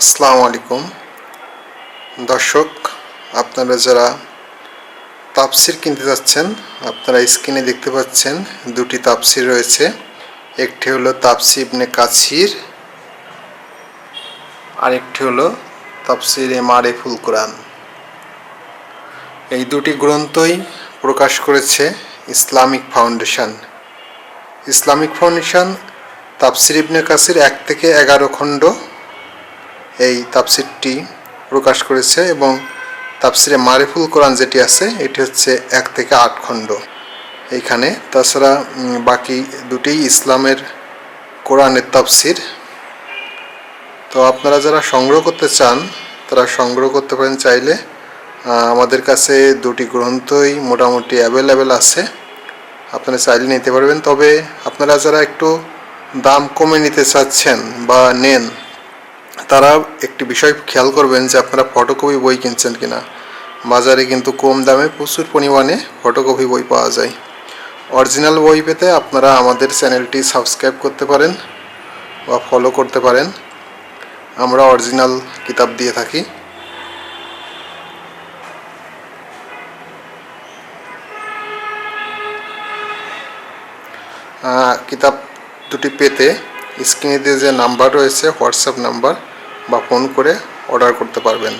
আসসালামু আলাইকুম। দর্শক, আপনারা যারা তাপসির কিনতে যাচ্ছেন, আপনারা স্ক্রিনে দেখতে পাচ্ছেন দুটি তাপসির রয়েছে। একটি হলো তাপসি ইবনে কাছির আরেকটি হলো তাপসির এম আর ফুল কোরআন। এই দুটি গ্রন্থই প্রকাশ করেছে ইসলামিক ফাউন্ডেশন। ইসলামিক ফাউন্ডেশন তাপসির ইবনে কাসির এক থেকে এগারো খণ্ড এই তাফসিরটি প্রকাশ করেছে এবং তাফসিরে মারিফুল কোরআন যেটি আছে, এটি হচ্ছে এক থেকে আট খণ্ড। এইখানে তাছাড়া বাকি দুটি ইসলামের কোরআনের তাফসির। তো আপনারা যারা সংগ্রহ করতে চান, তারা সংগ্রহ করতে পারেন চাইলে। আমাদের কাছে দুটি গ্রন্থই মোটামুটি অ্যাভেলেবেল আছে। আপনারা চাইলে নিতে পারবেন। তবে আপনারা যারা একটু দাম কমে নিতে চাচ্ছেন বা নেন তারা একটি বিষয় খেয়াল করবেন যে আপনারা ফটোকপি বই কিনছেন কিনা। বাজারে কিন্তু কম দামে প্রচুর পরিমাণে ফটোকপি বই পাওয়া যায়। অরিজিনাল বই পেতে আপনারা আমাদের চ্যানেলটি সাবস্ক্রাইব করতে পারেন বা ফলো করতে পারেন। আমরা অরিজিনাল কিতাব দিয়ে থাকি। কিতাব দুটি পেতে স্ক্রিনে যে নাম্বার রয়েছে হোয়াটসঅ্যাপ নাম্বার বা ফোন করে অর্ডার করতে পারবেন।